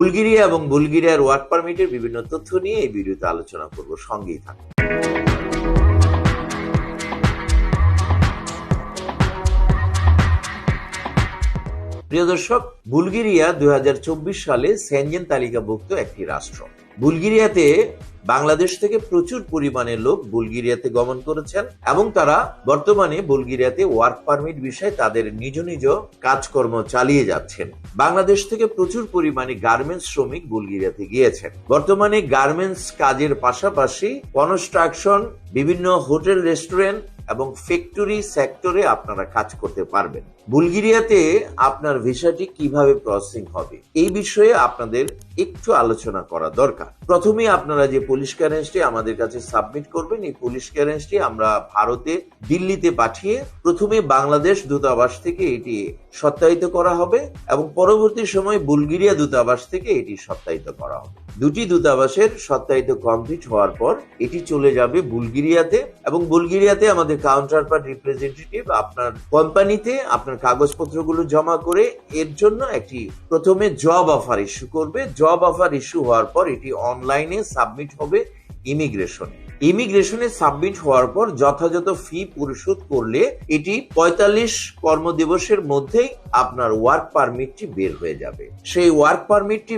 Bulgaria এবং বুলগেরিয়ার work পারমিটের বিভিন্ন তথ্য নিয়ে এই ভিডিওতে আলোচনা করব। সঙ্গেই থাকুন। প্রিয় দর্শক, বুলগেরিয়া দুই হাজার চব্বিশ সালে সেনজেন তালিকাভুক্ত একটি রাষ্ট্র। বুলগেরিয়াতে বাংলাদেশ থেকে প্রচুর পরিমাণে লোক বুলগেরিয়াতে গমন করেছেন এবং তারা বর্তমানে বুলগেরিয়াতে ওয়ার্ক পারমিট বিষয়ে তাদের নিজ নিজ কাজকর্ম চালিয়ে যাচ্ছেন। বাংলাদেশ থেকে প্রচুর পরিমাণে গার্মেন্টস শ্রমিক বুলগেরিয়াতে গিয়েছেন। বর্তমানে গার্মেন্টস কাজের পাশাপাশি কনস্ট্রাকশন বিভিন্ন হোটেল, রেস্টুরেন্ট এবং ফ্যাক্টরি সেক্টরে আপনারা কাজ করতে পারবেন। বুলগেরিয়াতে আপনার ভিসাটি কীভাবে প্রসেসিং হবে, এই বিষয়ে আপনাদের একটু আলোচনা করা দরকার। প্রথমে আপনারা যে পুলিশ ক্লিয়ারেন্সটি আমাদের কাছে সাবমিট করবেন, এই পুলিশ ক্লিয়ারেন্সটি আমরা ভারতে দিল্লিতে পাঠিয়ে প্রথমে বাংলাদেশ দূতাবাস থেকে এটি সত্যায়িত করা হবে এবং পরবর্তী সময় বুলগেরিয়া দূতাবাস থেকে এটি সত্যায়িত করা হবে। দুটি দূতাবাসের সত্যায়িত কমপ্লিট হওয়ার পর এটি চলে যাবে বুলগেরিয়াতে এবং বুলগেরিয়াতে আমাদের কাউন্টার পার্ট রিপ্রেজেন্টেটিভ আপনার কোম্পানিতে আপনার কাগজপত্রগুলো জমা করে এর জন্য একটি প্রথমে জব অফার ইস্যু করবে। জব অফার ইস্যু হওয়ার পর এটি অনলাইনে সাবমিট হবে ইমিগ্রেশনে ইমিগ্রেশনে সাবমিট হওয়ার পর যথাযথ ফি পরিশোধ করলে এটি পঁয়তাল্লিশ কর্মদিবসের মধ্যেই আপনার ওয়ার্ক পারমিটটি বের হয়ে যাবে। সেই ওয়ার্ক পারমিটটি